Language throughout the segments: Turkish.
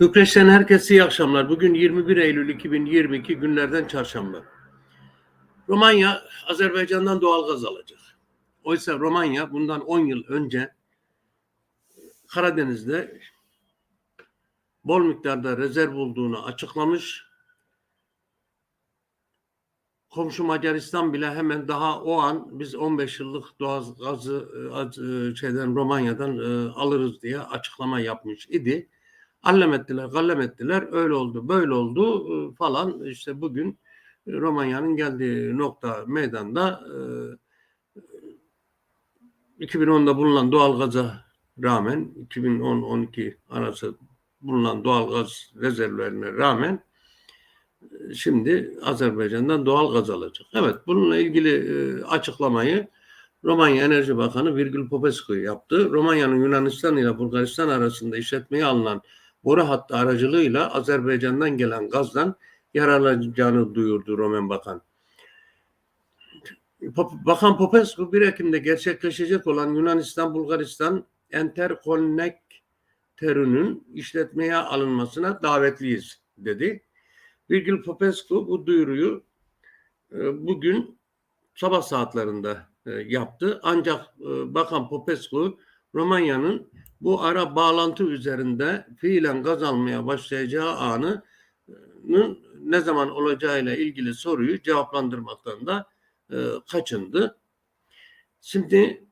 Bükreş'ten herkese iyi akşamlar. Bugün 21 Eylül 2022 günlerden çarşamba. Romanya Azerbaycan'dan doğal gaz alacak. Oysa Romanya bundan 10 yıl önce Karadeniz'de bol miktarda rezerv bulduğunu açıklamış. Komşu Macaristan bile hemen daha o an biz 15 yıllık doğal gazı e, e, şeyden Romanya'dan e, alırız diye açıklama yapmış idi. Allem ettiler, gallem ettiler. Öyle oldu, böyle oldu falan. İşte bugün Romanya'nın geldiği nokta meydanda e, 2010'da bulunan doğalgaza rağmen 2010-12 arası bulunan doğalgaz rezervlerine rağmen şimdi Azerbaycan'dan doğalgaz alacak. Evet bununla ilgili e, açıklamayı Romanya Enerji Bakanı Virgil Popescu yaptı. Romanya'nın Yunanistan ile Bulgaristan arasında işletmeye alınan boru hattı aracılığıyla Azerbaycan'dan gelen gazdan yararlanacağını duyurdu Roman Bakan. Bakan Popescu 1 Ekim'de gerçekleşecek olan Yunanistan-Bulgaristan Interconnector'ünün işletmeye alınmasına davetliyiz dedi. Virgil Popescu bu duyuruyu e, bugün sabah saatlerinde yaptı. Ancak e, Bakan Popescu Romanya'nın bu ara bağlantı üzerinde fiilen gaz almaya başlayacağı anının ne zaman olacağıyla ilgili soruyu cevaplandırmaktan da e, kaçındı. Şimdi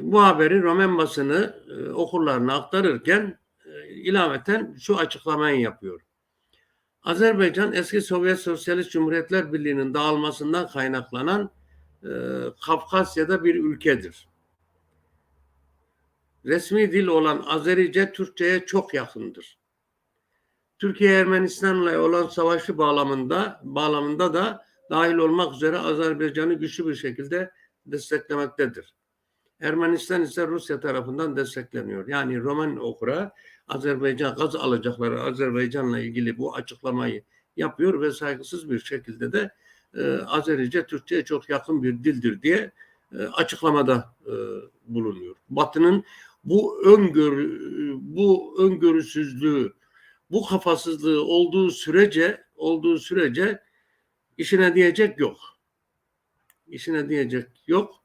bu haberi Roman basını okurlarına aktarırken e, ilaveten şu açıklamayı yapıyor. Azerbaycan eski Sovyet Sosyalist Cumhuriyetler Birliği'nin dağılmasından kaynaklanan e, Kafkasya'da bir ülkedir. Resmi dil olan Azerice Türkçe'ye çok yakındır. Türkiye Ermenistan'la olan savaşı bağlamında bağlamında da dahil olmak üzere Azerbaycan'ı güçlü bir şekilde desteklemektedir. Ermenistan ise Rusya tarafından destekleniyor. Yani Roman okura Azerbaycan gaz alacakları Azerbaycan'la ilgili bu açıklamayı yapıyor ve saygısız bir şekilde de e, Azerice Türkçe'ye çok yakın bir dildir diye e, açıklamada e, bulunuyor. Batı'nın bu öngörü bu öngörüsüzlüğü, bu kafasızlığı olduğu sürece olduğu sürece işine diyecek yok. İşine diyecek yok.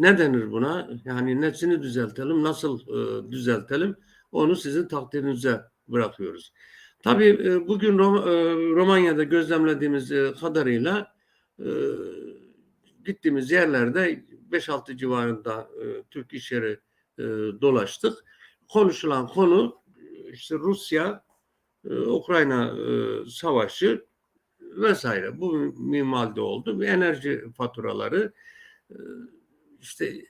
Ne denir buna? Yani nesini düzeltelim, nasıl e, düzeltelim? Onu sizin takdirinize bırakıyoruz. Tabii e, bugün Rom- e, Romanya'da gözlemlediğimiz e, kadarıyla e, gittiğimiz yerlerde 5-6 civarında e, Türk iş yeri e, dolaştık. Konuşulan konu işte Rusya, e, Ukrayna e, savaşı vesaire. Bu mimalde oldu. Enerji faturaları e, işte e,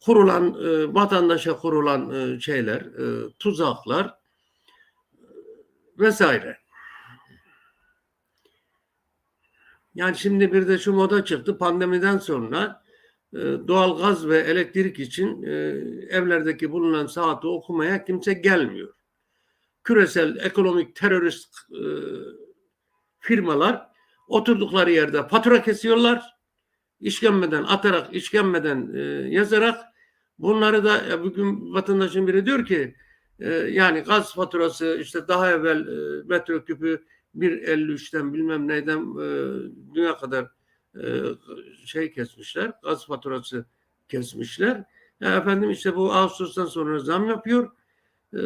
kurulan e, vatandaşa kurulan e, şeyler, e, tuzaklar vesaire. Yani şimdi bir de şu moda çıktı pandemiden sonra doğal gaz ve elektrik için evlerdeki bulunan saati okumaya kimse gelmiyor. Küresel ekonomik terörist firmalar oturdukları yerde fatura kesiyorlar. İşkembeden atarak, işkembeden e, yazarak bunları da e, bugün vatandaşın biri diyor ki e, yani gaz faturası işte daha evvel e, metreküpü 1.53'ten bilmem neyden e, dünya kadar e, şey kesmişler. Gaz faturası kesmişler. Ya efendim işte bu Ağustos'tan sonra zam yapıyor. E,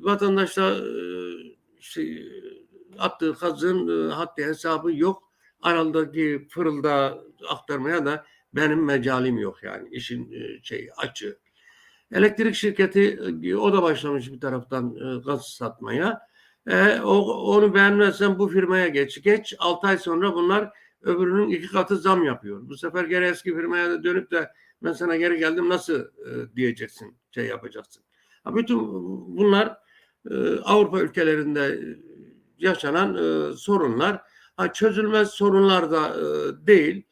vatandaş da e, işte attığı gazın e, haddi hesabı yok. Araldaki fırılda aktarmaya da benim mecalim yok yani işin e, şey açığı. Elektrik şirketi e, o da başlamış bir taraftan e, gaz satmaya. E, o, onu beğenmezsen bu firmaya geç. Geç 6 ay sonra bunlar öbürünün iki katı zam yapıyor. Bu sefer geri eski firmaya dönüp de ben sana geri geldim nasıl e, diyeceksin, şey yapacaksın. Ha, bütün bunlar e, Avrupa ülkelerinde yaşanan e, sorunlar. Çözülmez sorunlar da e, değil.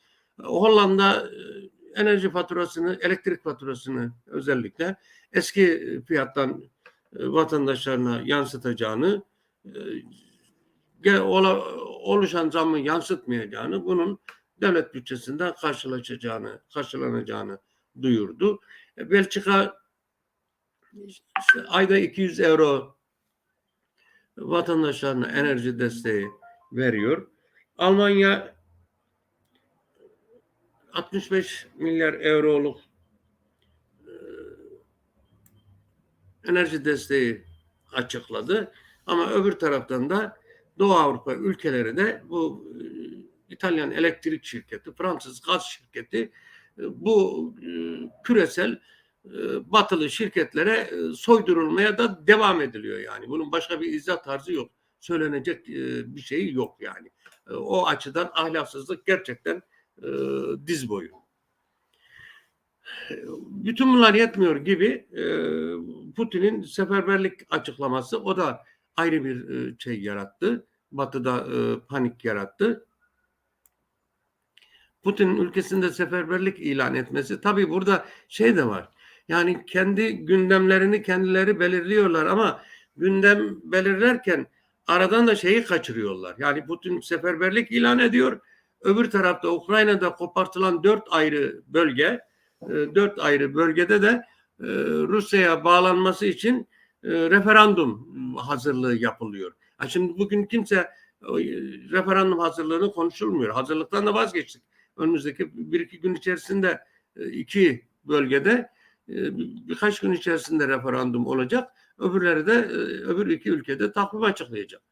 Hollanda e, enerji faturasını, elektrik faturasını özellikle eski fiyattan e, vatandaşlarına yansıtacağını, oluşan zammı yansıtmayacağını, bunun devlet bütçesinden karşılaşacağını, karşılanacağını duyurdu. Belçika işte ayda 200 euro vatandaşlarına enerji desteği veriyor. Almanya 65 milyar euroluk e, enerji desteği açıkladı. Ama öbür taraftan da Doğu Avrupa ülkeleri de bu e, İtalyan elektrik şirketi, Fransız gaz şirketi e, bu küresel batılı şirketlere soydurulmaya da devam ediliyor yani. Bunun başka bir izah tarzı yok. Söylenecek e, bir şey yok yani. E, o açıdan ahlaksızlık gerçekten e, diz boyu. Bütün bunlar yetmiyor gibi Putin'in seferberlik açıklaması o da ayrı bir şey yarattı. Batı'da panik yarattı. Putin'in ülkesinde seferberlik ilan etmesi tabii burada şey de var. Yani kendi gündemlerini kendileri belirliyorlar ama gündem belirlerken aradan da şeyi kaçırıyorlar. Yani Putin seferberlik ilan ediyor. Öbür tarafta Ukrayna'da kopartılan dört ayrı bölge, e, dört ayrı bölgede de e, Rusya'ya bağlanması için e, referandum hazırlığı yapılıyor. Ha şimdi bugün kimse referandum hazırlığını konuşulmuyor. Hazırlıktan da vazgeçtik. Önümüzdeki bir iki gün içerisinde iki bölgede birkaç gün içerisinde referandum olacak. Öbürleri de e, öbür iki ülkede takvim açıklayacak.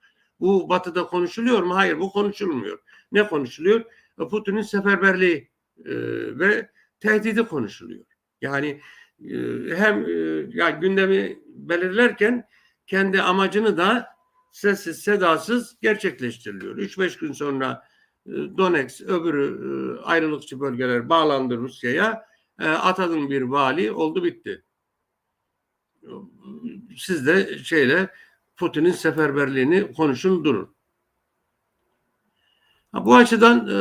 Bu batıda konuşuluyor mu? Hayır bu konuşulmuyor. Ne konuşuluyor? E, Putin'in seferberliği e, ve tehdidi konuşuluyor. Yani hem e, gündemi belirlerken kendi amacını da sessiz sedasız gerçekleştiriliyor. 3-5 gün sonra e, Donetsk öbürü e, ayrılıkçı bölgeler bağlandı Rusya'ya. E, atadın bir vali oldu bitti. Siz de şeyle Putin'in seferberliğini konuşun durun. Ha, bu açıdan e,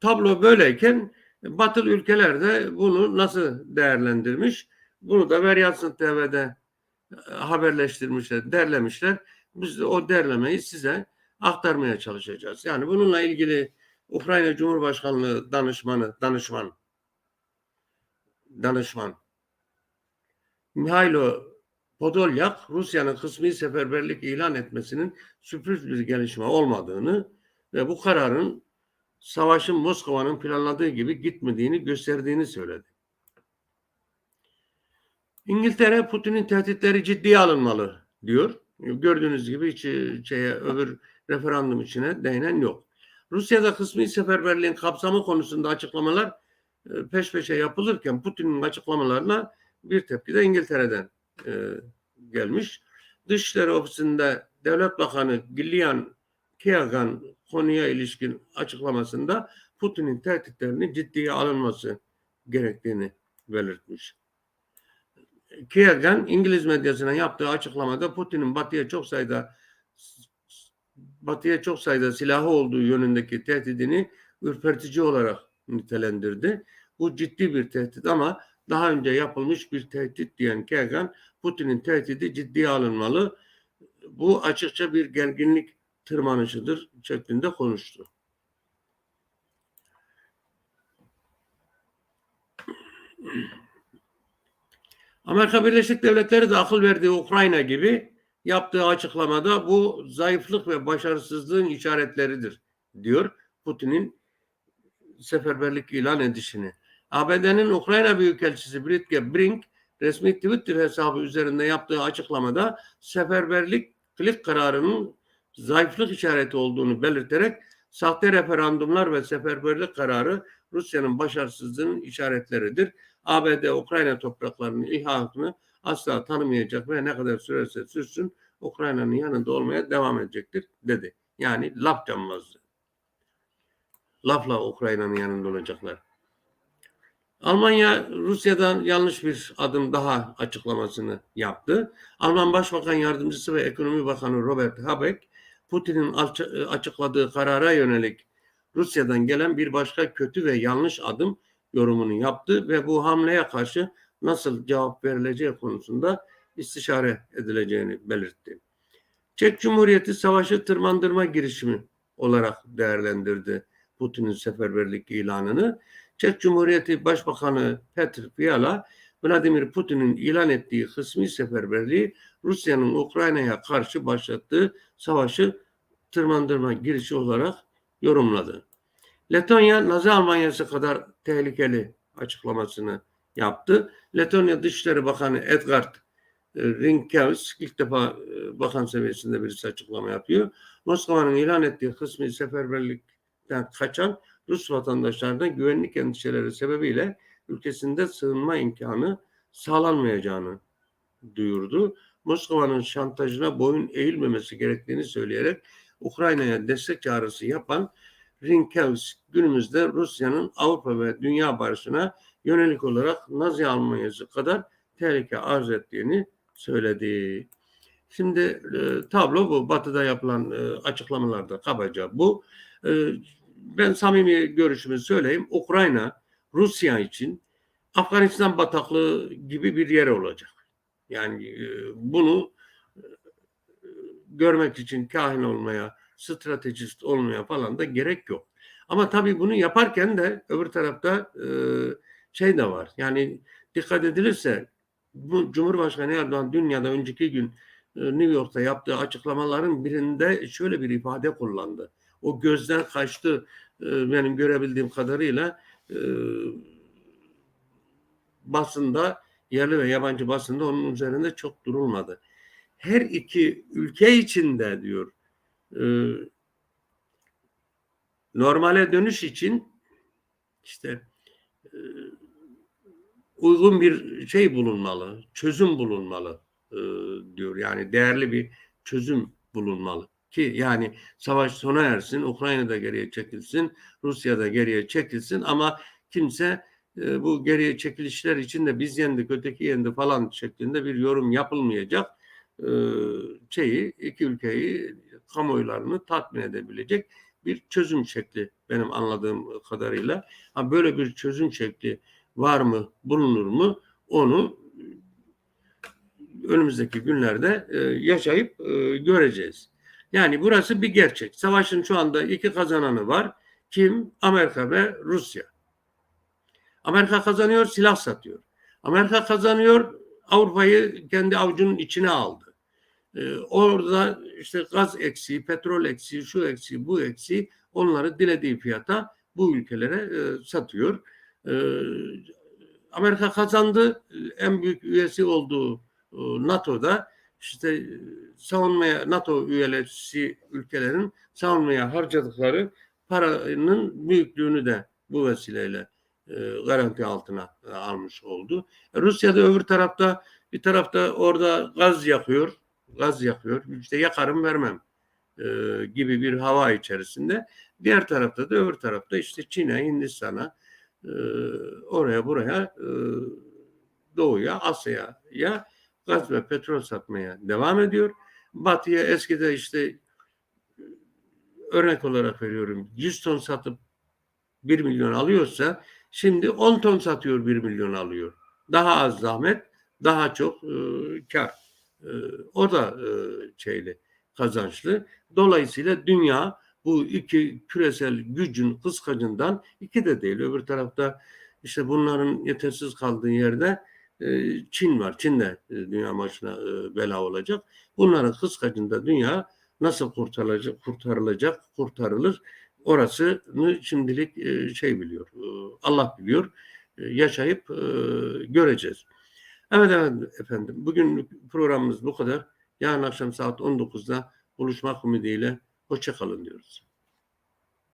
tablo böyleyken Batılı ülkeler de bunu nasıl değerlendirmiş? Bunu da Ver Yatsın TV'de e, haberleştirmişler, derlemişler. Biz de o derlemeyi size aktarmaya çalışacağız. Yani bununla ilgili Ukrayna Cumhurbaşkanlığı danışmanı, danışman, danışman Mihailo Podolyak Rusya'nın kısmi seferberlik ilan etmesinin sürpriz bir gelişme olmadığını ve bu kararın savaşın Moskova'nın planladığı gibi gitmediğini gösterdiğini söyledi. İngiltere Putin'in tehditleri ciddiye alınmalı diyor. Gördüğünüz gibi hiç şeye, öbür referandum içine değinen yok. Rusya'da kısmi seferberliğin kapsamı konusunda açıklamalar e, peş peşe yapılırken Putin'in açıklamalarına bir tepki de İngiltere'den e, gelmiş. Dışişleri Ofisi'nde Devlet Bakanı Gillian Keagan konuya ilişkin açıklamasında Putin'in tehditlerinin ciddiye alınması gerektiğini belirtmiş. Keagan İngiliz medyasına yaptığı açıklamada Putin'in Batı'ya çok sayıda Batı'ya çok sayıda silahı olduğu yönündeki tehdidini ürpertici olarak nitelendirdi. Bu ciddi bir tehdit ama daha önce yapılmış bir tehdit diyen Kegan, Putin'in tehdidi ciddiye alınmalı. Bu açıkça bir gerginlik tırmanışıdır şeklinde konuştu. Amerika Birleşik Devletleri de akıl verdiği Ukrayna gibi yaptığı açıklamada bu zayıflık ve başarısızlığın işaretleridir diyor Putin'in seferberlik ilan edişini. ABD'nin Ukrayna Büyükelçisi Britke Brink resmi Twitter hesabı üzerinde yaptığı açıklamada seferberlik klik kararının zayıflık işareti olduğunu belirterek sahte referandumlar ve seferberlik kararı Rusya'nın başarısızlığının işaretleridir. ABD Ukrayna topraklarının ilhakını asla tanımayacak ve ne kadar sürerse sürsün Ukrayna'nın yanında olmaya devam edecektir dedi. Yani laf canmazdı. Lafla Ukrayna'nın yanında olacaklar. Almanya Rusya'dan yanlış bir adım daha açıklamasını yaptı. Alman Başbakan Yardımcısı ve Ekonomi Bakanı Robert Habeck, Putin'in açıkladığı karara yönelik Rusya'dan gelen bir başka kötü ve yanlış adım yorumunu yaptı ve bu hamleye karşı nasıl cevap verileceği konusunda istişare edileceğini belirtti. Çek Cumhuriyeti savaşı tırmandırma girişimi olarak değerlendirdi Putin'in seferberlik ilanını. Çek Cumhuriyeti Başbakanı Petr Fiala Vladimir Putin'in ilan ettiği kısmi seferberliği Rusya'nın Ukrayna'ya karşı başlattığı savaşı tırmandırma girişi olarak yorumladı. Letonya Nazi Almanyası kadar tehlikeli açıklamasını yaptı. Letonya Dışişleri Bakanı Edgard e, Rinkevs ilk defa e, bakan seviyesinde birisi açıklama yapıyor. Moskova'nın ilan ettiği kısmi seferberlikten kaçan Rus vatandaşlarına güvenlik endişeleri sebebiyle ülkesinde sığınma imkanı sağlanmayacağını duyurdu. Moskova'nın şantajına boyun eğilmemesi gerektiğini söyleyerek Ukrayna'ya destek çağrısı yapan Rinkevs günümüzde Rusya'nın Avrupa ve dünya barışına yönelik olarak Nazi Almanyası kadar tehlike arz ettiğini söyledi. Şimdi e, tablo bu. Batı'da yapılan e, açıklamalarda kabaca bu. E, ben samimi görüşümü söyleyeyim. Ukrayna Rusya için Afganistan bataklığı gibi bir yer olacak. Yani e, bunu e, görmek için kahin olmaya, stratejist olmaya falan da gerek yok. Ama tabii bunu yaparken de öbür tarafta e, şey de var. Yani dikkat edilirse bu Cumhurbaşkanı Erdoğan dünyada önceki gün New York'ta yaptığı açıklamaların birinde şöyle bir ifade kullandı. O gözden kaçtı e, benim görebildiğim kadarıyla e, basında yerli ve yabancı basında onun üzerinde çok durulmadı. Her iki ülke içinde diyor normale dönüş için işte uygun bir şey bulunmalı, çözüm bulunmalı diyor. Yani değerli bir çözüm bulunmalı ki yani savaş sona ersin, Ukrayna da geriye çekilsin, Rusya da geriye çekilsin ama kimse e, bu geriye çekilişler için de biz yendik, öteki yendi falan şeklinde bir yorum yapılmayacak e, şeyi iki ülkeyi kamuoylarını tatmin edebilecek bir çözüm şekli benim anladığım kadarıyla. Ha, böyle bir çözüm şekli var mı, bulunur mu onu önümüzdeki günlerde e, yaşayıp e, göreceğiz. Yani burası bir gerçek. Savaşın şu anda iki kazananı var. Kim? Amerika ve Rusya. Amerika kazanıyor, silah satıyor. Amerika kazanıyor, Avrupa'yı kendi avucunun içine aldı. Ee, orada işte gaz eksiği, petrol eksiği, şu eksiği, bu eksiği onları dilediği fiyata bu ülkelere e, satıyor. Ee, Amerika kazandı. En büyük üyesi olduğu e, NATO'da işte e, savunmaya NATO üyesi ülkelerin savunmaya harcadıkları paranın büyüklüğünü de bu vesileyle e, garanti altına e, almış oldu. E, Rusya da öbür tarafta bir tarafta orada gaz yakıyor, gaz yakıyor. İşte yakarım vermem e, gibi bir hava içerisinde. Diğer tarafta da öbür tarafta işte Çin'e, Hindistan'a, e, oraya buraya, e, Doğu'ya, Asya'ya gaz ve petrol satmaya devam ediyor. Batı'ya eskide işte örnek olarak veriyorum 100 ton satıp 1 milyon alıyorsa şimdi 10 ton satıyor 1 milyon alıyor. Daha az zahmet, daha çok e, kar. E, o da e, şeyli kazançlı. Dolayısıyla dünya bu iki küresel gücün kıskacından iki de değil. Öbür tarafta işte bunların yetersiz kaldığı yerde Çin var. Çin de e, dünya başına e, bela olacak. Bunların kıskacında dünya nasıl kurtarılacak, kurtarılacak, kurtarılır orasını şimdilik şey biliyor. Allah biliyor. Yaşayıp göreceğiz. Evet, evet efendim. Bugün programımız bu kadar. Yarın akşam saat 19'da buluşmak ümidiyle hoşçakalın diyoruz.